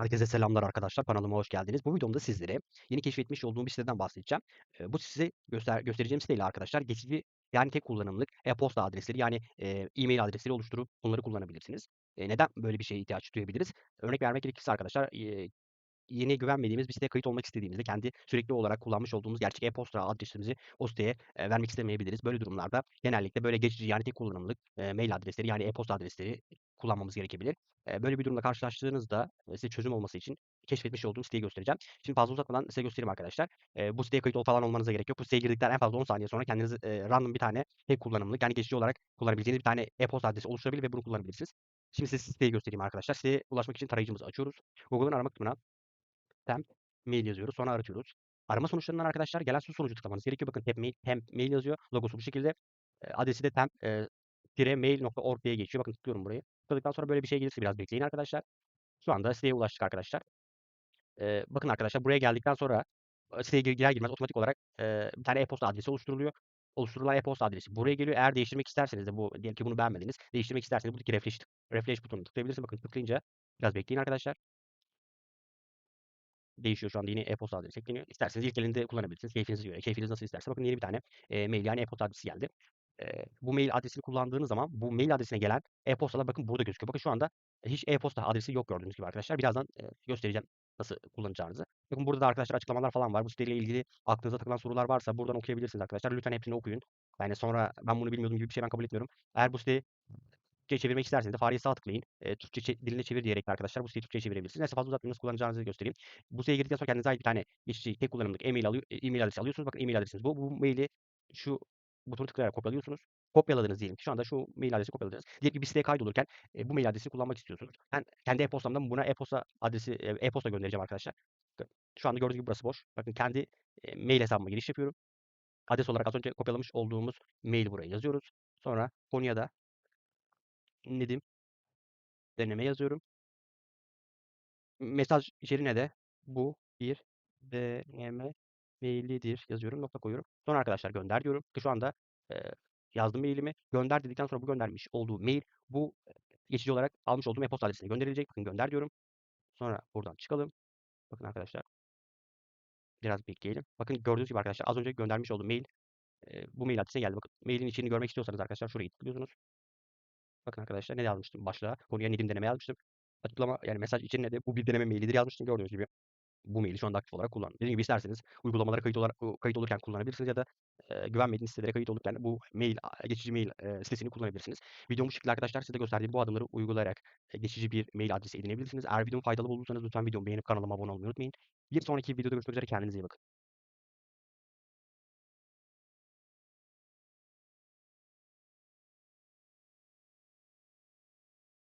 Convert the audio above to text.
Herkese selamlar arkadaşlar. Kanalıma hoş geldiniz. Bu videomda sizlere yeni keşfetmiş olduğum bir siteden bahsedeceğim. Bu size göster göstereceğim siteyle arkadaşlar geçici yani tek kullanımlık e-posta adresleri yani e-mail adresleri oluşturup bunları kullanabilirsiniz. Neden böyle bir şeye ihtiyaç duyabiliriz? Örnek vermek gerekirse arkadaşlar yeni güvenmediğimiz bir siteye kayıt olmak istediğimizde kendi sürekli olarak kullanmış olduğumuz gerçek e-posta adresimizi o siteye eee, vermek istemeyebiliriz. Böyle durumlarda genellikle böyle geçici yani tek kullanımlık eee, mail adresleri yani e-posta adresleri kullanmamız gerekebilir. Eee, böyle bir durumla karşılaştığınızda eee, size çözüm olması için keşfetmiş olduğum siteyi göstereceğim. Şimdi fazla uzatmadan size göstereyim arkadaşlar. Eee, bu siteye kayıt ol falan olmanıza gerek yok. Bu siteye girdikten en fazla 10 saniye sonra kendiniz eee, random bir tane tek kullanımlık yani geçici olarak kullanabileceğiniz bir tane e-posta adresi oluşturabilir ve bunu kullanabilirsiniz. Şimdi size siteyi göstereyim arkadaşlar. Siteye ulaşmak için tarayıcımızı açıyoruz. Google'ın arama kısmına temp mail yazıyoruz. Sonra aratıyoruz. Arama sonuçlarından arkadaşlar gelen şu sonucu tıklamanız gerekiyor. Bakın temp mail, temp mail yazıyor. Logosu bu şekilde. Eee, adresi de temp eee, mail.org diye geçiyor. Bakın tıklıyorum burayı. Tıkladıktan sonra böyle bir şey gelirse biraz bekleyin arkadaşlar. Şu anda siteye ulaştık arkadaşlar. Eee, bakın arkadaşlar buraya geldikten sonra eee, siteye gir girer girmez otomatik olarak eee, bir tane e-posta adresi oluşturuluyor. Oluşturulan e-posta adresi buraya geliyor. Eğer değiştirmek isterseniz de bu diyelim ki bunu beğenmediniz. Değiştirmek isterseniz buradaki refresh refresh butonuna tıklayabilirsiniz. Bakın tıklayınca biraz bekleyin arkadaşlar. Değişiyor şu anda yeni e-posta adresi ekleniyor. İsterseniz ilk elinde kullanabilirsiniz. Keyfinize göre. Keyfiniz nasıl isterse. Bakın yeni bir tane eee, mail yani e-posta adresi geldi. Eee, bu mail adresini kullandığınız zaman bu mail adresine gelen e-postalar bakın burada gözüküyor. Bakın şu anda hiç e-posta adresi yok gördüğünüz gibi arkadaşlar. Birazdan eee, göstereceğim nasıl kullanacağınızı. Bakın burada da arkadaşlar açıklamalar falan var. Bu siteyle ilgili aklınıza takılan sorular varsa buradan okuyabilirsiniz arkadaşlar. Lütfen hepsini okuyun. Yani sonra ben bunu bilmiyordum gibi bir şey ben kabul etmiyorum. Eğer bu siteyi Türkçe'ye çevirmek isterseniz de fareye sağ tıklayın. Eee, Türkçe çe diline çevir diyerek arkadaşlar bu siteyi Türkçe'ye çevirebilirsiniz. Neyse fazla uzatmayayım nasıl kullanacağınızı göstereyim. Bu siteye girdikten sonra kendinize ait bir tane geçici tek kullanımlık e-mail alıyor e e-mail adresi alıyorsunuz. Bakın e-mail adresiniz bu. Bu maili şu butonu tıklayarak kopyalıyorsunuz. Kopyaladınız diyelim ki şu anda şu mail adresini kopyaladınız. Diyelim ki bir siteye kaydolurken eee, bu mail adresini kullanmak istiyorsunuz. Ben kendi e-postamdan buna e-posta adresi eee, e-posta göndereceğim arkadaşlar. Şu anda gördüğünüz gibi burası boş. Bakın kendi eee, mail hesabıma giriş yapıyorum. Adres olarak az önce kopyalamış olduğumuz maili buraya yazıyoruz. Sonra konuya da Nedim deneme yazıyorum. Mesaj içeriğine de bu bir deneme mailidir yazıyorum. Nokta koyuyorum. Sonra arkadaşlar gönder diyorum. Ki şu anda eee, yazdım mailimi. Gönder dedikten sonra bu göndermiş olduğu mail bu geçici olarak almış olduğum e-posta adresine gönderilecek. Bakın gönder diyorum. Sonra buradan çıkalım. Bakın arkadaşlar biraz bekleyelim. Bakın gördüğünüz gibi arkadaşlar az önce göndermiş olduğum mail eee, bu mail adresine geldi. Bakın mailin içeriğini görmek istiyorsanız arkadaşlar şurayı tıklıyorsunuz. Bakın arkadaşlar ne yazmıştım başlığa? Konuya Nedim deneme yazmıştım. Açıklama yani mesaj içeriğine de bu bir deneme mailidir yazmıştım. Gördüğünüz gibi bu maili şu anda aktif olarak kullanın. Dediğim gibi isterseniz uygulamalara kayıt, olarak, kayıt olurken kullanabilirsiniz ya da e, güvenmediğiniz sitelere kayıt olurken bu mail, geçici mail e, sitesini kullanabilirsiniz. Videom bu şekilde arkadaşlar size gösterdiğim bu adımları uygulayarak e, geçici bir mail adresi edinebilirsiniz. Eğer videomu faydalı bulduysanız lütfen videomu beğenip kanalıma abone olmayı unutmayın. Bir sonraki videoda görüşmek üzere kendinize iyi bakın.